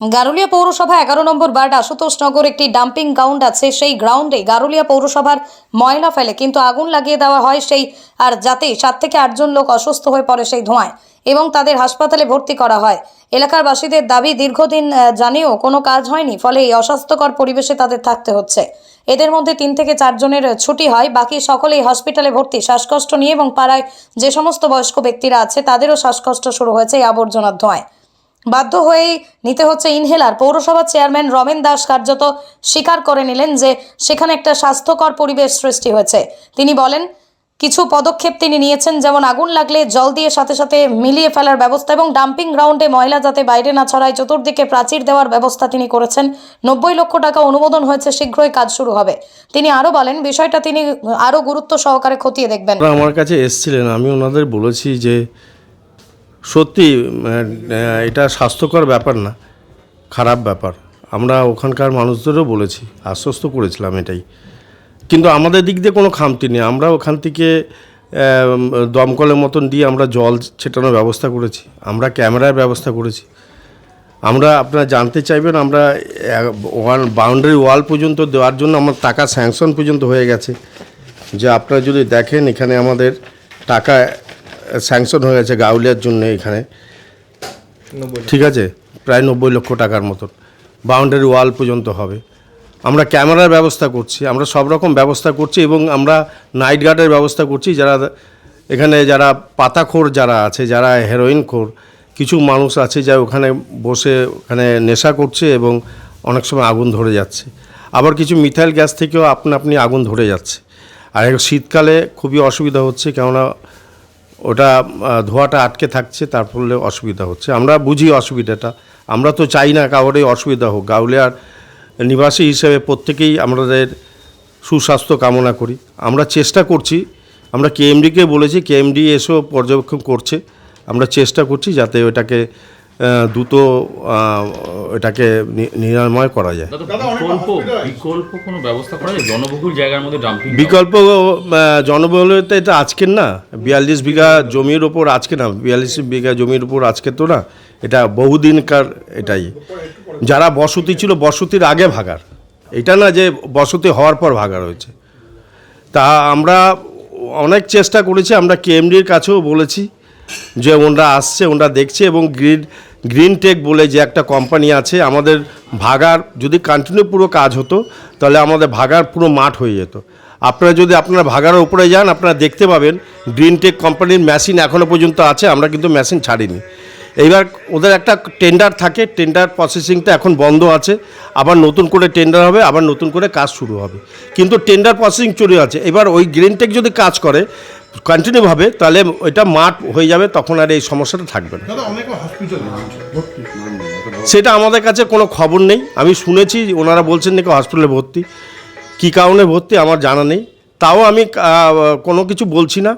গারুলিয়া পৌরসভা এগারো নম্বর ওয়ার্ড আশুতোষ নগর একটি ডাম্পিং গ্রাউন্ড আছে। সেই গ্রাউন্ডে গারুলিয়া পৌরসভার ময়লা ফেলে, কিন্তু আগুন লাগিয়ে দেওয়া হয় সেই, আর যাতে সাত থেকে আটজন লোক অসুস্থ হয়ে পড়ে সেই ধোঁয়ায় এবং তাদের হাসপাতালে ভর্তি করা হয়। এলাকার বাসীদের দাবি, দীর্ঘদিন জানিয়েও কোনো কাজ হয়নি, ফলে এই অস্বাস্থ্যকর পরিবেশে তাদের থাকতে হচ্ছে। এদের মধ্যে তিন থেকে চারজনের ছুটি হয়, বাকি সকলেই হসপিটালে ভর্তি। শ্বাসকষ্ট নিয়ে এবং পাড়ায় যে সমস্ত বয়স্ক ব্যক্তিরা আছে, তাদেরও শ্বাসকষ্ট শুরু হয়েছে এই আবর্জনার ধোঁয়ায়। বাধ্য হয়েই নিতে হচ্ছে ইনহেলার। পৌরসভার চেয়ারম্যান রমেন দাস কার্যত স্বীকার করে নিলেন যে সেখানে একটা স্বাস্থ্যকর পরিবেশ সৃষ্টি হয়েছে। তিনি বলেন, কিছু পদক্ষেপ তিনি নিয়েছেন, যেমন আগুন লাগলে জল দিয়ে সাথে সাথে মিলিয়ে ফেলার ব্যবস্থা এবং ডাম্পিং গ্রাউন্ডে ময়লা যাতে বাইরে না ছড়ায়, চতুর্দিকে প্রাচীর দেওয়ার ব্যবস্থা তিনি করেছেন। নব্বই লক্ষ টাকা অনুমোদন হয়েছে, শীঘ্রই কাজ শুরু হবে। তিনি আরও বলেন, বিষয়টা তিনি আরও গুরুত্ব সহকারে খতিয়ে দেখবেন। আমার কাছে এসছিলেন, আমি ওনাদের বলেছি যে সত্যি এটা স্বাস্থ্যকর ব্যাপার না, খারাপ ব্যাপার। আমরা ওখানকার মানুষদেরও বলেছি, আশ্বস্ত করেছিলাম এটাই। কিন্তু আমাদের দিক দিয়ে কোনো খামতি নেই। আমরা ওখান থেকে দমকলের মতন দিয়ে আমরা জল ছেটানোর ব্যবস্থা করেছি। আমরা ক্যামেরার ব্যবস্থা করেছি। আমরা, আপনারা জানতে চাইবেন, আমরা ওয়ান, বাউন্ডারি ওয়াল পর্যন্ত দেওয়ার জন্য আমার টাকা স্যাংশন পর্যন্ত হয়ে গেছে। যে আপনারা যদি দেখেন এখানে আমাদের টাকা স্যাংশন হয়ে গেছে গাউলিয়ার জন্য এখানে। ঠিক আছে? প্রায় নব্বই লক্ষ টাকার মতন। বাউন্ডারি ওয়াল পর্যন্ত হবে। আমরা ক্যামেরার ব্যবস্থা করছি। আমরা সব রকম ব্যবস্থা করছি এবং আমরা নাইট গার্ডের ব্যবস্থা করছি। যারা এখানে যারা পাতাখোর যারা আছে যারা হেরোইন খোর কিছু মানুষ আছে যা ওখানে বসে ওখানে নেশা করছে এবং অনেক সময় আগুন ধরে যাচ্ছে। আবার কিছু মিথাইল গ্যাস থেকেও আপনা আপনি আগুন ধরে যাচ্ছে। আর শীতকালে খুবই অসুবিধা হচ্ছে কেননা ওটা ধোয়াটা আটকে থাকছে, তার ফলে অসুবিধা হচ্ছে। আমরা বুঝি অসুবিধাটা। আমরা তো চাই না কাউরে অসুবিধা হোক। গাউলিয়ার নিবাসী হিসেবে প্রত্যেকেই আমাদের সুস্বাস্থ্য কামনা করি। আমরা চেষ্টা করছি। আমরা কেএমডিকে বলেছি, কেএমডি এসেও পর্যবেক্ষণ করছে। আমরা চেষ্টা করছি যাতে ওটাকে দ্রুত এটাকে নিরাময় করা যায়। বিকল্প কোনো ব্যবস্থা করা যায়? জনবহুল জায়গার মধ্যে ডাম্পিং বিকল্প জনবহুলতা এটা আজকের না। বিয়াল্লিশ বিঘা জমির ওপর আজকে না। বিয়াল্লিশ বিঘা জমির ওপর আজকে তো না। এটা বহুদিনকার এটাই। যারা বসতি ছিল বসতির আগে ভাগার এটা না যে বসতি হওয়ার পর ভাগার হয়েছে। তা আমরা অনেক চেষ্টা করেছি আমরা কেএমডির কাছেও বলেছি যে ওনরা আসছে ওনরা দেখছে এবং গ্রিন গ্রিন টেক বলে যে একটা কোম্পানি আছে, আমাদের ভাগার যদি কন্টিনিউ পুরো কাজ হতো, তাহলে আমাদের ভাগার পুরো মাঠ হয়ে যেত। আপনারা যদি আপনারা ভাগার উপরে যান, আপনারা দেখতে পাবেন গ্রিন টেক কোম্পানির মেশিন এখনও পর্যন্ত আছে, আমরা কিন্তু মেশিন ছাড়িনি। এইবার ওদের একটা টেন্ডার থাকে টেন্ডার প্রসেসিংটা এখন বন্ধ আছে, আবার নতুন করে টেন্ডার হবে, আবার নতুন করে কাজ শুরু হবে। কিন্তু টেন্ডার প্রসেসিং চলে আছে। এবার ওই গ্রিনটেক যদি কাজ করে কন্টিনিউভাবে তাহলে ওইটা মাঠ হয়ে যাবে তখন আর এই সমস্যাটা থাকবে না। দাদা অনেকে হসপিটালে ভর্তি। সেটা আমাদের কাছে কোনো খবর নেই। আমি শুনেছি ওনারা বলছেন নাকি হসপিটালে ভর্তি। কী কারণে ভর্তি আমার জানা নেই। তাও আমি কোনো কিছু বলছি না।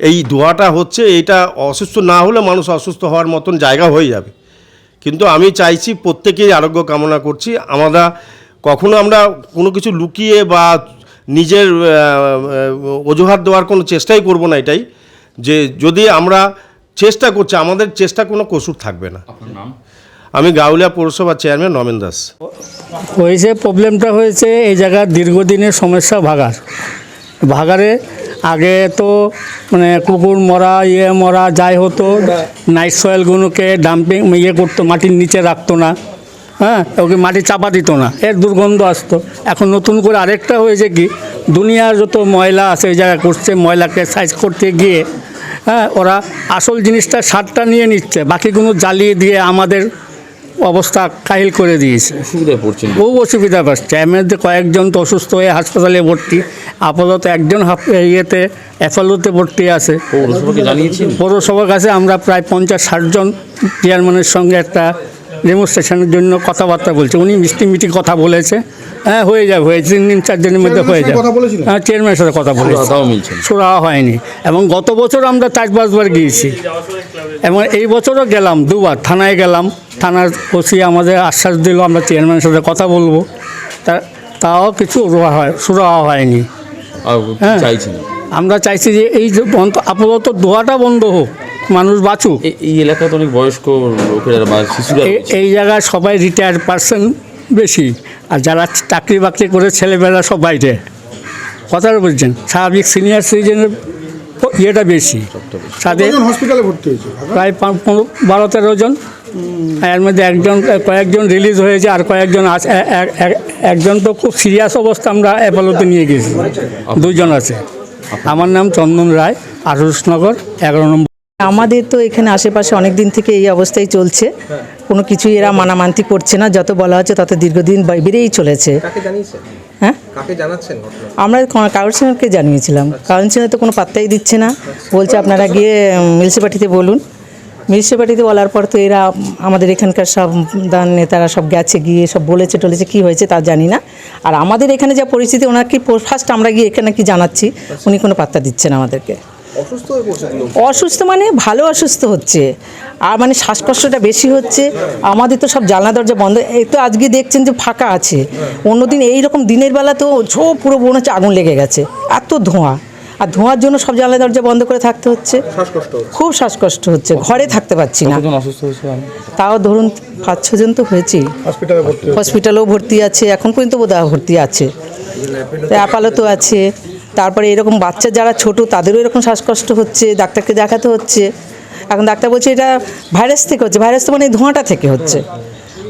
এই ধোঁয়াটা হচ্ছে এইটা অসুস্থ না হলে মানুষ অসুস্থ হওয়ার মতন জায়গা হয়ে যাবে। কিন্তু আমি চাইছি প্রত্যেকেই আরোগ্য কামনা করছি। আমরা কখনো আমরা কোনো কিছু লুকিয়ে বা নিজের অজুহাত দেওয়ার কোনো চেষ্টাই করব না এটাই যে যদি আমরা চেষ্টা করছি আমাদের চেষ্টা কোনো কসুর থাকবে না। আমি গাউলিয়া পৌরসভার চেয়ারম্যান নমেন দাস। হয়েছে প্রবলেমটা হয়েছে এই জায়গার দীর্ঘদিনের সমস্যা ভাগার। ভাগারে আগে তো মানে কুকুর মরা ইয়ে মরা যাই হতো নাইট সয়েলগুলোকে ডাম্পিং ইয়ে করতো মাটির নিচে রাখতো না। হ্যাঁ ওকে মাটি চাপা দিত না। এর দুর্গন্ধ আসতো। এখন নতুন করে আরেকটা হয়েছে কি দুনিয়ার যত ময়লা আছে এই জায়গায় করছে ময়লাকে সাইজ করতে গিয়ে হ্যাঁ ওরা আসল জিনিসটা সারটা নিয়ে নিচ্ছে বাকিগুলো জ্বালিয়ে দিয়ে আমাদের অবস্থা কাহিল করে দিয়েছে। বহু অসুবিধা পাচ্ছে। এর মধ্যে কয়েকজন তো অসুস্থ হয়ে হাসপাতালে ভর্তি আপাতত একজন ইয়েতে অ্যাপোলোতে ভর্তি আছে। পৌরসভার কাছে আমরা প্রায় পঞ্চাশ ষাটজন চেয়ারম্যানের সঙ্গে একটা ডেমনস্ট্রেশনের জন্য কথাবার্তা বলছে। উনি মিষ্টি মিটি কথা বলেছে। হ্যাঁ হয়ে যাবে হয়ে তিন দিন চার দিনের মধ্যে হয়ে যাবে। হ্যাঁ চেয়ারম্যানের সাথে কথা বলেছি। সুরা হয়নি। এবং গত বছর আমরা চার পাঁচবার গিয়েছি। এবং এই বছরও গেলাম দুবার। থানায় গেলাম। থানার ওসি আমাদের আশ্বাস দিল আমরা চেয়ারম্যানের সাথে কথা বলব। তা তাও কিছু হয় সুরাহা হয়নি। হ্যাঁ। আমরা চাইছি যে এই যে বন্ধ আপাতত দোয়াটা বন্ধ হোক। মানুষ বাঁচুক। এই এলাকাতে অনেক বয়স্ক লোকেরা বা শিশুরা এই জায়গায় সবাই রিটায়ার পার্সন বেশি। আর যারা চাকরি বাকরি করে ছেলেমেয়েরা সব বাইরে। কথাটা বলছেন স্বাভাবিক সিনিয়র সিটিজেনের ইয়েটা বেশি। তাদের হসপিটালে ভর্তি হয়েছে? প্রায় পনেরো বারো তেরো জন। এর মধ্যে একজন কয়েকজন রিলিজ হয়েছে আর কয়েকজন আছে একজন তো খুব সিরিয়াস অবস্থা আমরা অ্যাপোলোতে নিয়ে গেছি। দুজন আছে। আমার নাম চন্দন রায় আশুষনগর এগারো নম্বর আমাদের তো এখানে আশেপাশে অনেক দিন থেকে এই অবস্থাই চলছে। কোনো কিছুই এরা মানামান্তি করছে না যত বলা হচ্ছে তত দীর্ঘদিন বেড়েই চলেছে। হ্যাঁ? আমরা কাউন্সিলরকে জানিয়েছিলাম। কাউন্সিলর তো কোনো পাত্তাই দিচ্ছে না। বলছে আপনারা গিয়ে মিউনিসিপালিটিতে বলুন। মিউনিসিপালিটিতে বলার পর তো এরা আমাদের এখানকার সব দান নেতারা সব গেছে গিয়ে সব বলেছে টলেছে কী হয়েছে তা জানি না। আর আমাদের এখানে যা পরিস্থিতি ওনাকে ফার্স্ট আমরা গিয়ে এখানে কি জানাচ্ছি উনি কোনো পাত্তা দিচ্ছেন আমাদেরকে। অসুস্থ হয়ে মানে ভালো অসুস্থ হচ্ছে। আর মানে শ্বাসকষ্টটা বেশি হচ্ছে। আমাদের তো সব জানলা দরজা বন্ধ। এই তো আজকে দেখছেন যে ফাঁকা আছে। অন্যদিন এই রকম দিনের বেলা তো ঝো পুরো মনে হচ্ছে আগুন লেগে গেছে। এত ধোঁয়া। আর ধোঁয়ার জন্য সব জানলা দরজা বন্ধ করে থাকতে হচ্ছে। খুব শ্বাসকষ্ট হচ্ছে। ঘরে থাকতে পারছি না। তাও ধরুন পাঁচ ছজন তো হয়েছে। হসপিটালেও ভর্তি আছে। এখন পর্যন্ত বোধহয় ভর্তি আছে। আপালত আছে। তারপরে এরকম বাচ্চা যারা ছোট তাদেরও এরকম শ্বাসকষ্ট হচ্ছে ডাক্তারকে দেখাতে হচ্ছে। এখন ডাক্তার বলছে এটা ভাইরাস থেকে হচ্ছে ভাইরাস তো মানে এই ধোঁয়াটা থেকে হচ্ছে।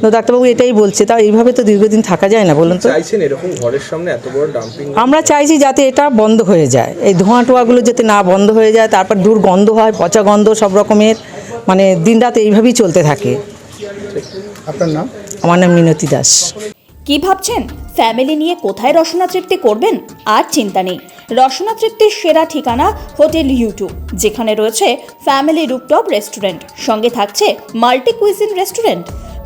তো ডাক্তারবাবু এটাই বলছে তা এইভাবে তো দীর্ঘদিন থাকা যায় না বলুন তো। এরকম ঘরের সামনে এত বড় ডাম্পিং আমরা চাইছি যাতে এটা বন্ধ হয়ে যায়। এই ধোঁয়া টোয়াগুলো যাতে না বন্ধ হয়ে যায় তারপর দুর্গন্ধ হয় পচা গন্ধ সব রকমের মানে দিনরাত এইভাবেই চলতে থাকে। আপনার নাম? আমার নাম মিনতি দাস। কি ভাবছেন? ফ্যামিলি নিয়ে কোথায় রসনা তৃপ্তি করবেন? আর চিন্তা নেই। রসনা তৃপ্তির সেরা ঠিকানা হোটেল ইউটিউব যেখানে রয়েছে ফ্যামিলি রুপটপ রেস্টুরেন্ট। সঙ্গে থাকছে multi cuisine restaurant.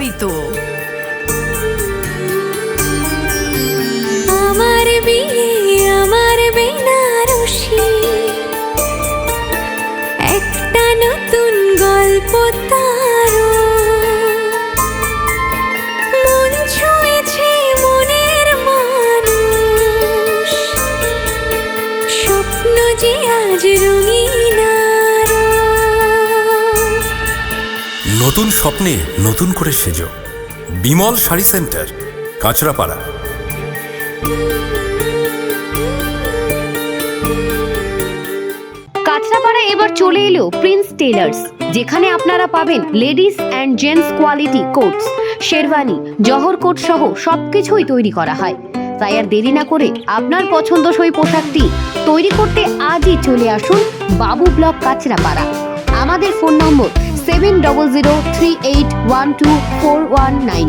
পড়ে স্বপ্নে নতুন করে সেজো। বিমল শাড়ি সেন্টার, কাঁচরাপাড়া। এবার চলে এলো প্রিন্স টেলার্স যেখানে আপনারা পাবেন ladies and gents quality coats, sherwani, Jawahar coat সহ সবকিছুই তৈরি করা হয়। তাই আর দেরি না করে আপনার পছন্দসই পোশাকটি তৈরি করতে আজই চলে আসুন বাবু ব্লক কাঁচরাপাড়া। আমাদের phone number seven double zero three eight one two four one nine